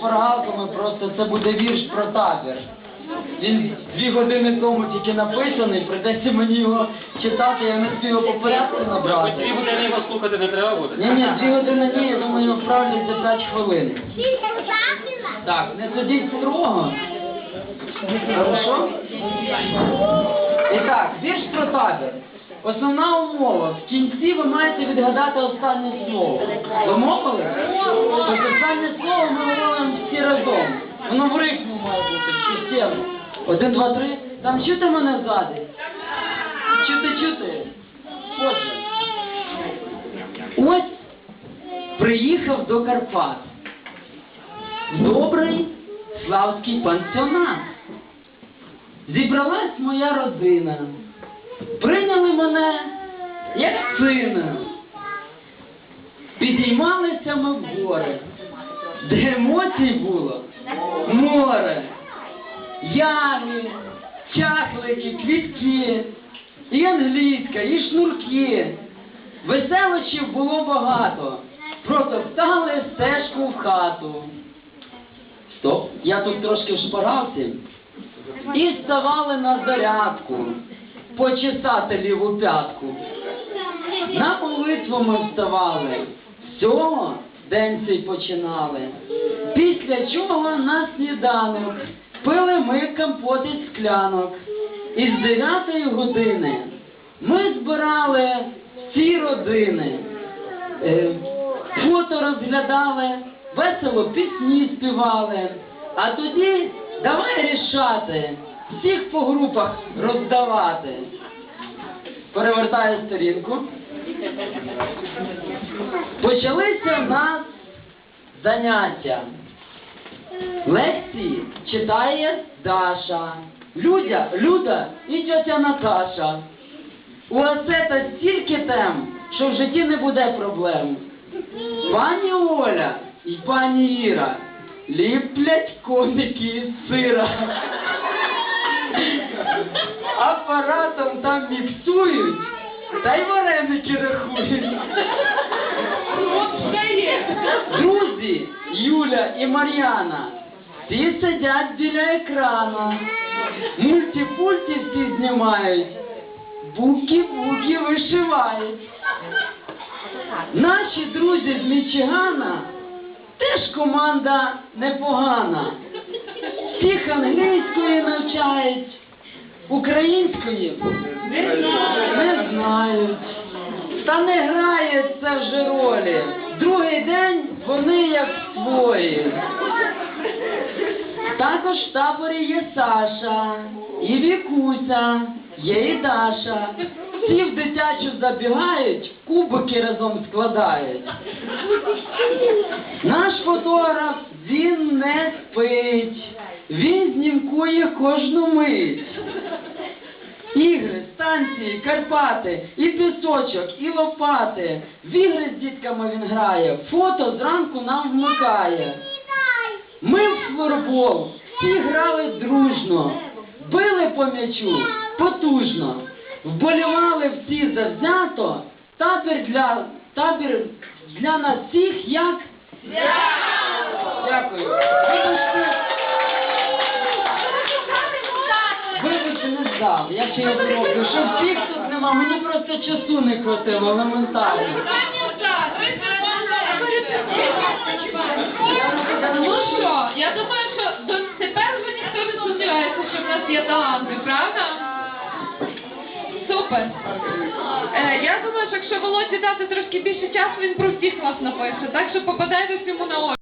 шпаргалками, просто це буде вірш про табір. Він дві години тому тільки написаний, придеться мені його читати, я не його по порядку Хоч дві набрати. години його слухати не треба буде. Ні, ні, дві години ні, я думаю, його вправлять за 5 хвилин. Так, не судіть строго. Хорошо? І так, вірш про табір. Основна умова. В кінці ви маєте відгадати останнє слово. Домовили? Тобто останнє слово ми говоримо всі разом. Воно в рифму має бути, в. Один, два, три. Там чути мене ззаді? Чути, чути. Отже. Ось приїхав до Карпат. Добрий славський пансіонат. Зібралась моя родина. Прийняли мене як сина. Підіймалися ми в гори, де емоцій було море, ями, чахлики, квітки, і англійська, і шнурки. Веселощів було багато, протоптали стежку в хату. Стоп, я тут трошки в шпаргалці. І ставали на зарядку, почесати ліву п'ятку. На молитву ми вставали, всього день цей починали. Після чого на сніданок пили ми компот із склянок. Із дев'ятої години ми збирали всі родини. Е, Фото розглядали, весело пісні співали. А тоді давай рішати, всіх по групах роздавати. Перевертаю сторінку. Почалися в нас заняття. Лекції читає Даша, Людя, Люда і тьотя Наташа. У Асета стільки тем, що в житті не буде проблем. Пані Оля і пані Іра ліплять коміки із сира. Апаратом там міксують, та й вареники рахують. Друзі, Юля і Мар'яна, всі сидять біля екрана. Мультипульті всі знімають, буки-буки вишивають. Наші друзі з Мічигана теж команда непогана. Всіх англійської навчають, української не знають. Та не грає це вже ролі. Другий день вони як свої. Також в таборі є Саша, і Вікуся, є і Даша. Всі в дитячу забігають, кубики разом складають. Наш фотограф, він не спить, він знімкує кожну мить. Ігри, станції, Карпати, і пісочок, і лопати. В ігри з дітками він грає, фото зранку нам вмикає. Ми в флорбол всі грали дружно, били по м'ячу потужно, вболівали всі завзято, табір для, табір для нас всіх як... здав. Я зроблю. Що всіх тут нема, мені просто часу не хватило, елементарно. Ну що, я думаю, що до тепер вже ніхто не сумнівається, що в нас є таланти, правда? Супер. Е, я думаю, що якщо Володі дати трошки більше часу, він про всіх вас напише. Так що попадайте йому на очі.